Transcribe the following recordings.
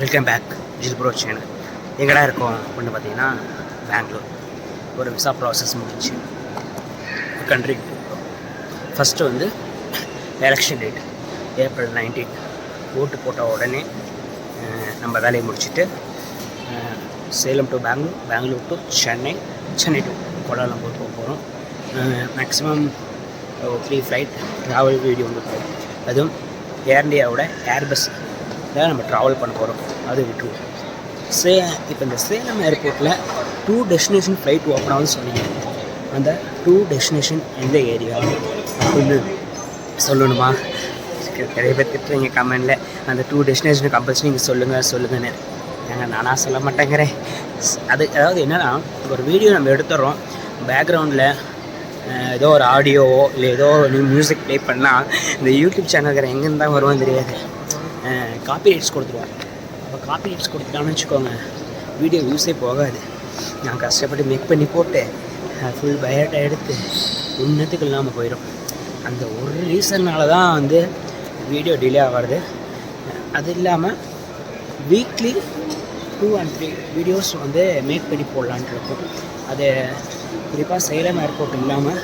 Welcome back Jil bro channel எங்கடா இருக்கோம் அப்படின்னு பார்த்தீங்கன்னா பெங்களூர் ஒரு விசா ப்ராசஸ் முடிஞ்சு கண்ட்ரிக்கு ஃபஸ்ட்டு வந்து எலெக்ஷன் டேட் ஏப்ரல் நைன்டீன் ஓட்டு போட்ட உடனே நம்ம வேலையை முடிச்சுட்டு Salem to Bangalore Bangalore to Chennai Chennai to Kuala Lumpur போக போகிறோம் maximum free flight travel video வந்து போகிறோம் அதுவும் ஏர் இந்தியாவோட ஏர்பஸ் தான் நம்ம ட்ராவல் பண்ண போகிறோம் அது விட்டுருவோம். சே இப்போ இந்த சேலம் ஏர்போர்ட்டில் டூ டெஸ்டினேஷன் ஃப்ளைட் ஓப்பன் ஆகுதுன்னு சொன்னீங்க. அந்த டூ டெஸ்டினேஷன் எந்த ஏரியா அப்படின்னு சொல்லணுமா? நிறைய பேர் திட்டுறீங்க கமெண்டில் அந்த டூ டெஸ்டினேஷன் கம்பல்சரி நீங்கள் சொல்லுங்கள் சொல்லுங்கன்னு. ஏங்க நானாக சொல்ல மாட்டேங்கிறேன். அது அதாவது என்னன்னா ஒரு வீடியோ நம்ம எடுத்துடுறோம் பேக்ரவுண்டில் ஏதோ ஒரு ஆடியோவோ இல்லை ஏதோ ஒரு மியூசிக் ப்ளே பண்ணால் இந்த யூடியூப் சேனல்கிற எங்கேருந்து தான் வருவோம் தெரியாது. காப்பி ரைட்ஸ் கொடுத்துருவாங்க. அப்போ காப்பி ரைட்ஸ் கொடுத்துட்டான்னு வச்சுக்கோங்க வீடியோ யூஸே போகாது. நான் கஷ்டப்பட்டு மேக் பண்ணி போட்டு ஃபுல் பயோட்டா எடுத்து இன்னத்துக்கு இல்லாமல் போயிடும் அந்த ஒரு ரீசன்னால தான் வந்து வீடியோ டிலே ஆகிறது அது இல்லாமல் weekly two and three videos வந்து மேக் பண்ணி போடலான்ட்டு இருக்கும் அது குறிப்பாக சேலம் ஏர்போர்ட் இல்லாமல்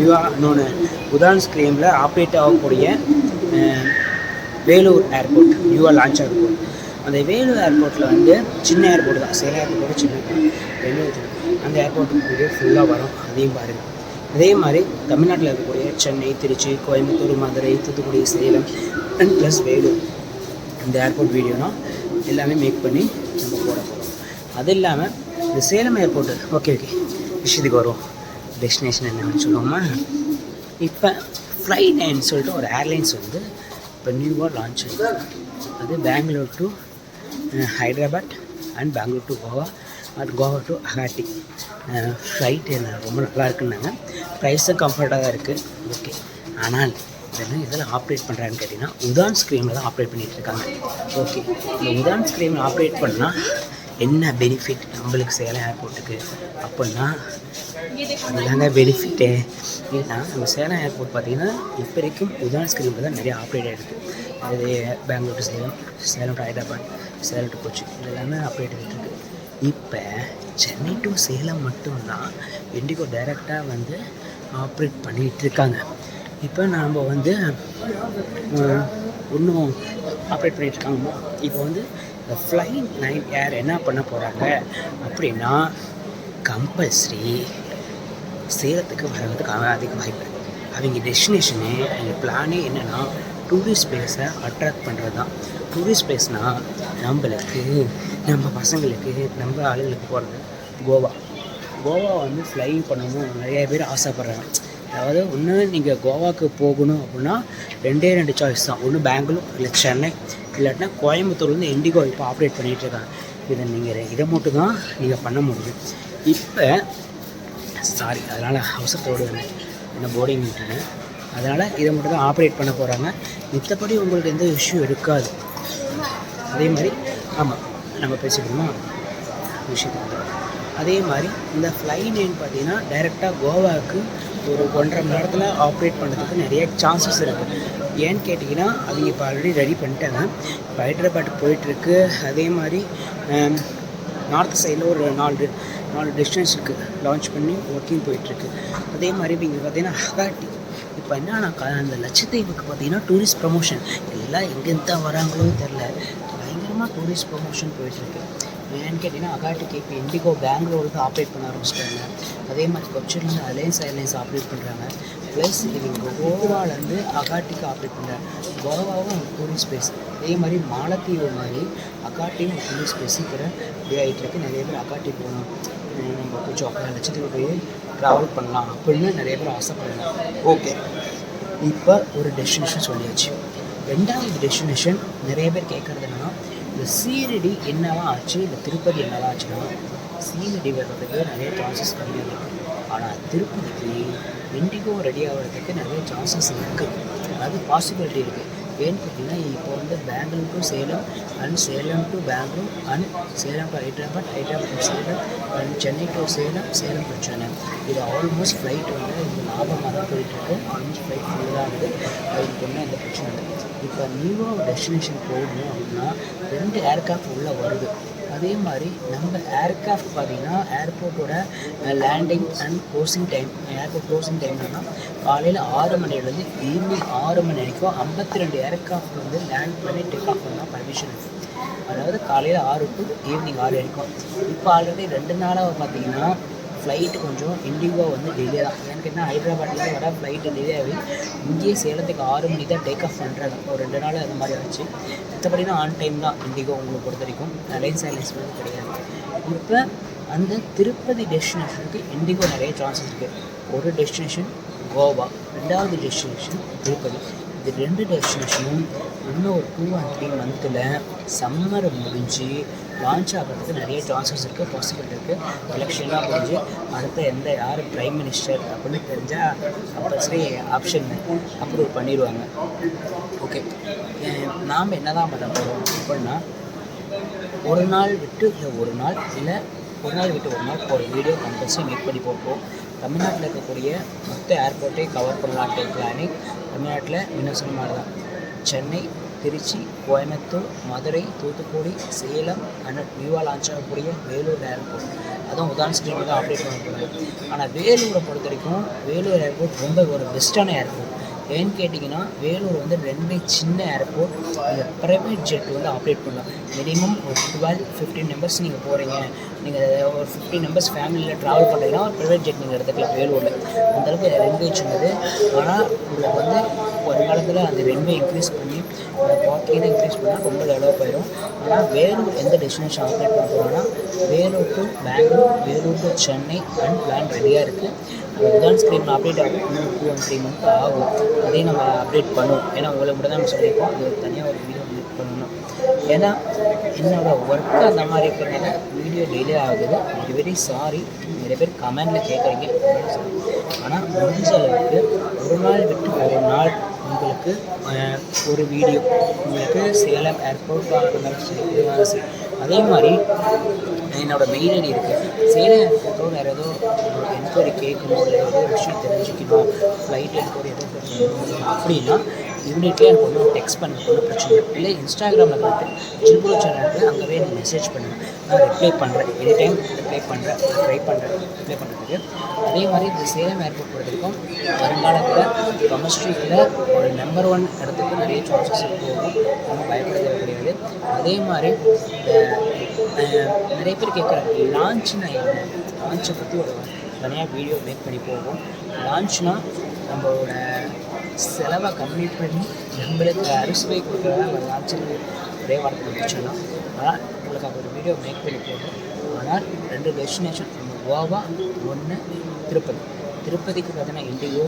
யூஆ இன்னொன்று உதான் ஸ்க்ரீமில் ஆப்ரேட் ஆகக்கூடிய வேலூர் ஏர்போர்ட் நியூவாக லான்ச் ஏர்போர்ட் அந்த வேலூர் ஏர்போர்ட்டில் வந்து சின்ன ஏர்போர்ட் தான். சேலம் ஏர்போர்ட்டோட சின்ன வேலூர் அந்த ஏர்போர்ட்டுக்கு வீடியோ ஃபுல்லாக வரும். அதையும் பாருங்கள் அதே மாதிரி தமிழ்நாட்டில் இருக்கக்கூடிய சென்னை திருச்சி கோயம்புத்தூர் மதுரை தூத்துக்குடி சேலம் அண்ட் ப்ளஸ் வேலூர். இந்த ஏர்போர்ட் வீடியோனா எல்லாமே மேக் பண்ணி நம்ம போட போகிறோம் அது இல்லாமல் இந்த சேலம் ஏர்போர்ட்டு ஓகே ஓகே விஷயத்துக்கு வரும் டெஸ்டினேஷன் என்னன்னு சொல்லுவோமா? இப்போ ஃப்ளைட் நைன் சொல்லிட்டு ஒரு ஏர்லைன்ஸ் வந்து இப்போ நியூவாக லான்ச் அது Bangalore to Hyderabad and Bangalore to Goa and Goa to Agatti flight என்ன ரொம்ப நல்லா இருக்குன்னாங்க ப்ரைஸும் கம்ஃபர்ட்டாக தான் இருக்குது ஓகே ஆனால் இதெல்லாம் இதில் ஆப்ரேட் பண்ணுறான்னு கேட்டிங்கன்னா உதான் ஸ்க்ரீமில் தான் ஆப்ரேட் பண்ணிகிட்டு இருக்காங்க. ஓகே இந்த உதான் ஸ்க்ரீனில் ஆப்ரேட் பண்ணால் என்ன பெனிஃபிட் நம்மளுக்கு சேலம் ஏர்போர்ட்டுக்கு அப்படின்னா அதுதாங்க பெனிஃபிட்டே ஏன்னா நம்ம சேலம் ஏர்போர்ட் பார்த்தீங்கன்னா இப்போ வரைக்கும் உதான் ஸ்க்ரீனில் தான் நிறைய ஆப்ரேட் ஆகிருக்கு அது Bangalore to Salem Salem to Hyderabad Salem to Kochi இது எல்லாமே ஆப்ரேட் ஆகிட்டு இப்போ சென்னை டு சேலம் மட்டும்தான் இண்டிகோ டைரெக்டாக வந்து ஆப்ரேட் பண்ணிகிட்டு இருக்காங்க. இப்போ நாம் வந்து இன்னும் ஆப்ரேட் பண்ணிகிட்ருக்காங்க இருக்காங்க. இப்போ வந்து இந்த ஃப்ளை நைன் ஏர் என்ன பண்ண போகிறாங்க அப்படின்னா கம்பல்சரி சேலத்துக்கு வர்றதுக்கு அதிக வாய்ப்பு இருக்கு. அவங்க டெஸ்டினேஷனு அவங்க பிளானே என்னென்னா டூரிஸ்ட் பிளேஸை அட்ராக்ட் பண்ணுறது தான் டூரிஸ்ட் பிளேஸ்னால் நம்மளுக்கு நம்ம பசங்களுக்கு நம்ம ஆளுங்களுக்கு போகிறது கோவா. கோவா வந்து ஃப்ளை பண்ணணும் நிறைய பேர் ஆசைப்பட்றாங்க. அதாவது ஒன்று நீங்கள் கோவாக்கு போகணும் அப்படின்னா ரெண்டே ரெண்டு சாய்ஸ் தான். ஒன்று பெங்களூர் இல்லை சென்னை. இல்லாட்டினா கோயம்புத்தூர்லேருந்து இண்டிகோ இப்போ ஆப்ரேட் பண்ணிகிட்டு இருக்காங்க. இதை நீங்கள் இதை மட்டும் தான் நீங்கள் பண்ண முடியும். இப்போ சாரி அதனால் அவசரத்தோடு என்ன போர்டிங் விட்டுனேன் அதனால் இதை மட்டும் தான் ஆப்ரேட் பண்ண போகிறாங்க மித்தபடி உங்களுக்கு எந்த இஷ்யூ இருக்காது. அதே மாதிரி ஆமாம் நம்ம பேசிக்கணுமா? விஷயத்துக்கு அதே மாதிரி இந்த ஃப்ளை நேம் பார்த்தீங்கன்னா டைரெக்டாக கோவாவுக்கு ஒரு ஒன்றரை மணி நேரத்தில் ஆப்ரேட் பண்ணுறதுக்கு நிறைய சான்சஸ் இருக்குது ஏன்னு கேட்டிங்கன்னா அவங்க இப்போ ஆல்ரெடி ரெடி பண்ணிட்டாங்க. இப்போ ஹைட்ராபாட் போயிட்டுருக்கு. அதே மாதிரி நார்த் சைடில் ஒரு நாலு நாலு டெஸ்டினேஷனுக்கு லான்ச் பண்ணி ஒர்க்கிங் போயிட்டுருக்கு. அதே மாதிரி இப்போ இங்கே பார்த்தீங்கன்னா ஹகாட்டி இப்போ என்னன்னா க- அந்த லட்சத்தீவுக்கு பார்த்தீங்கன்னா டூரிஸ்ட் ப்ரமோஷன் எல்லாம் எங்கேருந்து தான் வராங்களோ தெரில பயங்கரமாக டூரிஸ்ட் ப்ரமோஷன் போயிட்டுருக்கு. ஏன்னு கேட்டிங்கன்னா அகாட்டிக்கு இப்போ இண்டிகோ பெங்களூருக்கு ஆப்ரேட் பண்ண ஆரம்பிச்சிட்டாங்க. அதே மாதிரி கொச்சின்லேருந்து அலையன்ஸ் ஏர்லைன்ஸ் ஆப்ரேட் பண்ணுறாங்க ப்ளஸ் இவங்க கோவாலேருந்து அகாட்டிக்கு ஆப்ரேட் பண்ணுறாங்க கோவாவும் ஒரு டூரிஸ்ட் பிளேஸ் அதே மாதிரி மாலத்தீவு மாதிரி அகாட்டியும் ஒரு டூரிஸ்ட் பிளேஸ் இருக்கிற இப்படி ஆகிட்டு நிறைய பேர் அகாட்டி போகணும். நம்ம கொஞ்சம் அப்போ லட்சத்துக்கு போய் ட்ராவல் பண்ணலாம் அப்படின்னு நிறைய பேர் ஆசைப்படுறாங்க. ஓகே இப்போ ஒரு டெஸ்டினேஷன் சொல்லியாச்சு. ரெண்டாவது டெஸ்டினேஷன் நிறைய பேர் கேட்குறது என்னன்னா இந்த சீரடி என்னவா ஆச்சு? இந்த திருப்பதி என்னவா ஆச்சுன்னா சீரடி வர்றதுக்கு நிறைய சான்சஸ் கம்மியாக இருக்குது ஆனால் திருப்பதிக்கு இண்டிகோ ரெடி ஆகிறதுக்கு நிறைய சான்சஸ் இருக்குது அதாவது பாசிபிலிட்டி இருக்குது ஏன்னு பார்த்தீங்கன்னா இப்போ வந்து Bangalore to Salem and Salem to Bangalore and Salem to Hyderabad Hyderabad to Salem and Chennai to Salem Salem to Chennai இது ஆல்மோஸ்ட் ஃப்ளைட் வந்து லாபமாக தான் போயிட்டுருக்கு ஆரஞ்சு ஃப்ளைட் ஃபுல்லாக இருக்குது அதுக்கு ஒன்றும் எந்த பிரச்சனை இல்லை இப்போ நியூவாக டெஸ்டினேஷன் போகணும் அப்படின்னா ரெண்டு ஏர்க்ராஃப்ட் உள்ளே வருது. அதே மாதிரி நம்ம ஏர்க்ராஃப்ட் பார்த்தீங்கன்னா ஏர்போர்ட்டோட landing and closing time airport closing டைம்னா காலையில் ஆறு மணிலேருந்து ஈவினிங் ஆறு மணி வரைக்கும் ஐம்பத்தி ரெண்டு ஏர்க்ராஃப்ட் வந்து லேண்ட் பண்ணி டேக் ஆஃப் பண்ணால் பர்மிஷன் இருக்குது அதாவது காலையில் ஆறு டு ஈவினிங் ஆறு வரைக்கும். இப்போ ஆல்ரெடி ரெண்டு நாளாக பார்த்தீங்கன்னா ஃப்ளைட்டு கொஞ்சம் இண்டிகோ வந்து டிலே தான். ஏன்னு கேட்டால் ஹைதராபாத்லேருந்து வர ஃப்ளைட்டு டிலே ஆகி இங்கேயே சேலத்துக்கு ஆறு மணி தான் டேக் ஆஃப் பண்ணுறாங்க ஒரு ரெண்டு நாள் அந்த மாதிரி ஆச்சு. மற்றபடினா ஆன் டைம் தான் இண்டிகோ உங்களுக்கு பொறுத்த வரைக்கும். அலைன்ஸ் சைலன்ஸ் வந்து கிடையாது. இப்போ அந்த திருப்பதி டெஸ்டினேஷனுக்கு இண்டிகோ நிறைய சான்சஸ் இருக்குது ஒரு டெஸ்டினேஷன் கோவா ரெண்டாவது டெஸ்டினேஷன் திருப்பதி. இது ரெண்டு டெஸ்டினேஷனும் இன்னும் ஒரு டூ அண்ட் த்ரீ மந்த்தில் சம்மர் முடிஞ்சு லான்ச் ஆகிறதுக்கு நிறைய சான்சஸ் இருக்குது பாசிபிள் இருக்குது எலெக்ஷன்லாம் முடிஞ்சு அடுத்த எந்த யார் ப்ரைம் மினிஸ்டர் அப்படின்னு தெரிஞ்சால் கம்பல்சரி ஆப்ஷன் அப்ரூவ் பண்ணிடுவாங்க. ஓகே நாம் என்ன தான் பண்ண போகிறோம் அப்படின்னா ஒரு நாள் விட்டு இல்லை ஒரு நாள் இல்லை ஒரு நாள் விட்டு ஒரு நாள் ஒரு வீடியோ கம்பல்சரி மேக் பண்ணி போட்டோம் தமிழ்நாட்டில் இருக்கக்கூடிய மொத்த ஏர்போர்ட்டை கவர் பண்ணலான்ட்டு பிளானிங் தமிழ்நாட்டில் முன்ன சொன்ன மாதிரி தான் சென்னை திருச்சி கோயம்புத்தூர் மதுரை தூத்துக்குடி சேலம் அண்ட் நியூவா லான்ச் ஆகக்கூடிய வேலூர் ஏர்போர்ட். அதுவும் உதாரண ஸ்க்ரீனில் தான் அப்டேட் பண்ண ஆனால் வேலூரை பொறுத்த வரைக்கும் வேலூர் ஏர்போர்ட் ரொம்ப ஒரு பெஸ்ட்டான ஏர்போர்ட் ஏன்னு கேட்டிங்கன்னா வேலூர் வந்து ரெண்டு சின்ன ஏர்போர்ட் இந்த ப்ரைவேட் ஜெட் வந்து ஆப்ரேட் பண்ணலாம். மினிமம் ஒரு டுவெல் ஃபிஃப்டீன் மெம்பர்ஸ் நீங்கள் போகிறீங்க நீங்கள் ஒரு ஃபிஃப்டீன் மெம்பர்ஸ் ஃபேமிலியில் ட்ராவல் பண்ணுறீங்கன்னா ஒரு ப்ரைவேட் ஜெட் நீங்கள் எடுத்துக்கலாம் வேலூரில். அந்தளவுக்கு ரெண்டு சின்னது ஆனால் உங்களுக்கு வந்து வருங்காலத்தில் அந்த ரெண்டு இன்க்ரீஸ் பண்ணி வாக்கிங் இன்க்ரீஸ் பண்ணால் ரொம்ப டெவலப் ஆயிடும் ஆனால் வேலூர் எந்த டெஸ்டினேஷன் ஆப்ரேட் பண்ண போகிறோம்னா Vellore to Bangalore Vellore to Chennai and plan ரெடியாக இருக்குது அது உதான் ஸ்க்ரீன் அப்டேட் ஆகும் இன்னும் டூ அண்ட் த்ரீ மந்த் ஆகும். அதையும் நம்ம அப்டேட் பண்ணுவோம். ஏன்னா உங்களை மட்டும் தான் நம்ம சொல்லியிருக்கோம். அது தனியாக ஒரு வீடியோ அப்டேட் பண்ணணும் ஏன்னா என்னோடய ஒர்க்கு அந்த மாதிரி இருக்கிறதுனால வீடியோ டிலே ஆகுது. வெரி வெரி சாரி நிறைய பேர் கமெண்டில் கேட்குறீங்க. ஆனால் முடிஞ்ச அளவுக்கு ஒரு நாள் விட்டு ஒரு நாள் உங்களுக்கு ஒரு வீடியோ உங்களுக்கு சேலம் ஏர்போர்ட் இருந்தாலும் சரி சரி அதே மாதிரி என்னோடய மெயில் ஐடி இருக்குது சேலம் ஏர்போர்ட்டோ வேறு ஏதோ என்கொயரி கேட்கணும் இல்லை ஏதோ ஒரு விஷயம் தெரிஞ்சுக்கணும் ஃப்ளைட் என்கொயரி ஏதோ தெரிஞ்சுக்கணும் அப்படின்னா இமீடியட்லி எனக்கு ஒன்றும் டெக்ஸ்ட் பண்ணுங்க ஒன்றும் பிரச்சனை இல்லை. இல்லை இன்ஸ்டாகிராமில் போய்ட்டு ஜில்புரோ சேனலுக்கு அங்கேவே நீங்கள் மெசேஜ் பண்ணுங்கள் நான் ரிப்ளை பண்ணுறேன் எனி டைம் ரிப்ளை பண்ணுறேன் ட்ரை பண்ணுறேன் ரிப்ளை பண்ணுறதுக்கு அதே மாதிரி இந்த சேலம் ஏர்போர்ட் பொறுத்த வருங்காலத்தில் கெமிஸ்ட்ரியில் ஒரு நம்பர் ஒன் இடத்துக்கு நிறைய சான்சஸ் போகும் ரொம்ப பயப்பட தேவை கிடையாது. அதே மாதிரி நிறைய பேர் கேட்குறாங்க லான்ச்னா என்ன? லான்ச்சை பற்றி ஒரு தனியாக வீடியோ மேக் பண்ணி போவோம் லான்ச்னால் நம்மளோட செலவை கம்மி பண்ணி நம்மளுக்கு அரிசுவை கொடுக்குறதா நம்ம ஆச்சரிய ஒரே வாரத்தில் முடிச்சிடலாம் ஆனால் உங்களுக்கு அது ஒரு வீடியோ மேக் பண்ணி போடுறோம். ஆனால் ரெண்டு டெஸ்டினேஷன் ஒன்று கோவா ஒன்று திருப்பதி. திருப்பதிக்கு பார்த்தீங்கன்னா இண்டிகோ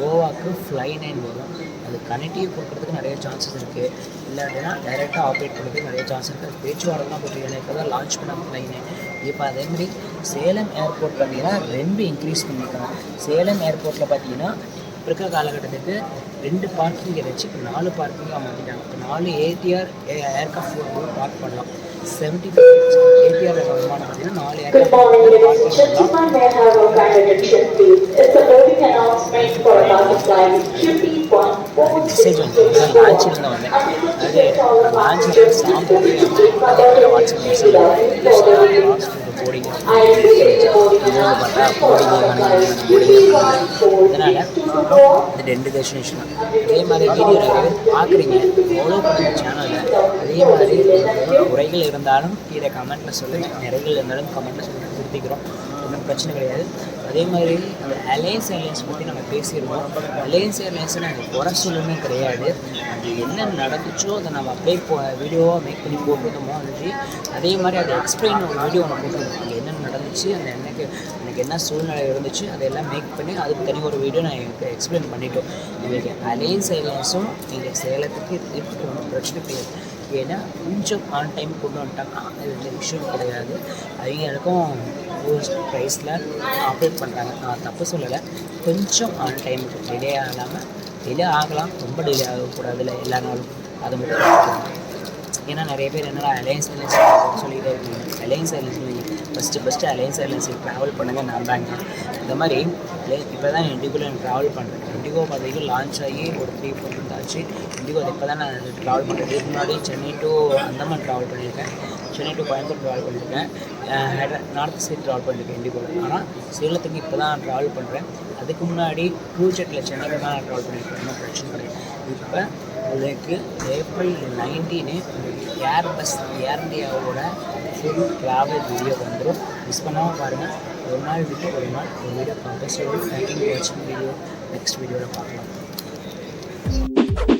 கோவாக்கு ஃப்ளை நைன் வரும். அது கனெக்டிவ் கொடுக்குறதுக்கு நிறைய சான்சஸ் இருக்குது இல்லை அப்படின்னா டைரெக்டாக ஆப்ரேட் பண்ணுறதுக்கு நிறைய சான்ஸ் இருக்குது பேச்சுவார்த்தைலாம் போட்டு இப்போ தான் லான்ச் பண்ண ஃப்ளை நைன் இப்போ அதேமாதிரி சேலம் ஏர்போர்ட் பார்த்தீங்கன்னா ரெண்டு இன்க்ரீஸ் பண்ணியிருக்காங்க. சேலம் ஏர்போர்ட்டில் பார்த்தீங்கன்னா இப்போ இருக்கிற காலகட்டத்துக்கு ரெண்டு பார்க்கிங்கை வச்சு இப்போ நாலு பார்க்கிங்காக மாற்றிட்டாங்க இப்போ நாலு ஏடிஆர் ஏர்கிராஃப்ட் வந்து பார்க் பண்ணலாம். செவன்ட்டி ஏடிஆர் விமானம் பார்த்தீங்கன்னா நாலு ஏர்கிராஃப்ட் மெசேஜ் வந்து லான்ச் இருந்தால் வந்தேன் அது லான்ச் சாப்பிட்டு வாட்ஸ்அப் மெசேஜ் பார்த்தா போடிங்க அதனால் இந்த ரெண்டு டெஸ்டினேஷன் அதே மாதிரி வீடியோ நிறைய பார்க்குறீங்க ஃபாலோ பண்ணுங்க சேனலில் அதே மாதிரி குறைகள் இருந்தாலும் கீழே கமெண்ட்டில் சொல்லுங்கள் நிறைகள் இருந்தாலும் கமெண்ட்டில் சொல்லி திருத்திக்கிறோம். ஒன்றும் பிரச்சனை கிடையாது. அதே மாதிரி அந்த அலையன்ஸ் ஏர்லைன்ஸ் பற்றி நம்ம பேசியிருக்கோம் அலையன்ஸ் ஏர்லைன்ஸை நாங்கள் குறை சொல்லணுமே கிடையாது. அது என்ன நடந்துச்சோ அதை நம்ம அப்படியே போ வீடியோவாக மேக் பண்ணி போட்டுருந்தோமோ அன்றைக்கி அதே மாதிரி அதை எக்ஸ்பிளைன் ஒரு வீடியோ ஒன்று போட்டுருக்கோம் அங்கே என்ன நடந்துச்சு அந்த எனக்கு எனக்கு என்ன சூழ்நிலை இருந்துச்சு அதெல்லாம் மேக் பண்ணி அதுக்கு தனி ஒரு வீடியோ நான் எனக்கு எக்ஸ்பிளைன் பண்ணிட்டோம். எங்களுக்கு அலையன்ஸ் ஏர்லைன்ஸும் எங்கள் சேலத்துக்கு இருக்கிற ஒன்றும் பிரச்சனை கிடையாது. ஏன்னா கொஞ்சம் ஆன் டைம் கொண்டு வந்துட்டாங்க. அது எந்த விஷயம் கிடையாது. அவங்களுக்கும் ஊர் ப்ரைஸில் ஆப்ரேட் பண்ணுறாங்க நான் தப்பு சொல்லலை. கொஞ்சம் ஆன் டைமுக்கு டிலே ஆகாமல் டிலே ஆகலாம். ரொம்ப டிலே ஆகக்கூடாதுல்ல எல்லா நாளும். அது மட்டும் ஏன்னா நிறைய பேர் என்னடா அலையன்ஸ் ஏர்லைன்ஸ் சொல்லிட்டே இருக்கீங்க. Alliance Airlines first first Alliance ஏர்லைன்ஸுக்கு travel பண்ணுங்க நான் தாங்க இந்த மாதிரி இப்போ தான் இண்டிகோவில் நான் ட்ராவல் பண்ணுறேன் இண்டிகோ பார்த்தீங்கன்னா லான்ச் ஆகி ஒரு த்ரீ ஃபோர் ஸ்ட்ரீட் ஆச்சு இண்டிகோ இப்போ தான் நான் ட்ராவல் பண்ணுறது இதுக்கு முன்னாடி சென்னை டு அந்தமான் ட்ராவல் பண்ணியிருக்கேன். சென்னை டு கோயம்புத்தூர் ட்ராவல் பண்ணியிருக்கேன். நார்த் சைட் ட்ராவல் பண்ணியிருக்கேன் இண்டிகோவில் ஆனால் சேலத்துக்கு இப்போ தான் ட்ராவல் பண்ணுறேன் அதுக்கு முன்னாடி ப்ரூஜெட்டில் சென்னையில் தான் நான் ட்ராவல் பண்ணியிருக்கேன். ஒன்றும் பிரச்சனை கிடையாது. இப்போ எனக்கு April nineteen Airbus Air இந்தியாவோட ஃபுல் ட்ராவல் வீடியோ வந்துடும் மிஸ் பண்ணாமல் பாருங்கள் ஒரு நாள் விட்டு ஒரு நாள். ஒரு வீடியோ கம்பல்சரி பேக்கிங் வாட்சிங் வீடியோ நெக்ஸ்ட் வீடியோவில் பார்க்கலாம். Thank you.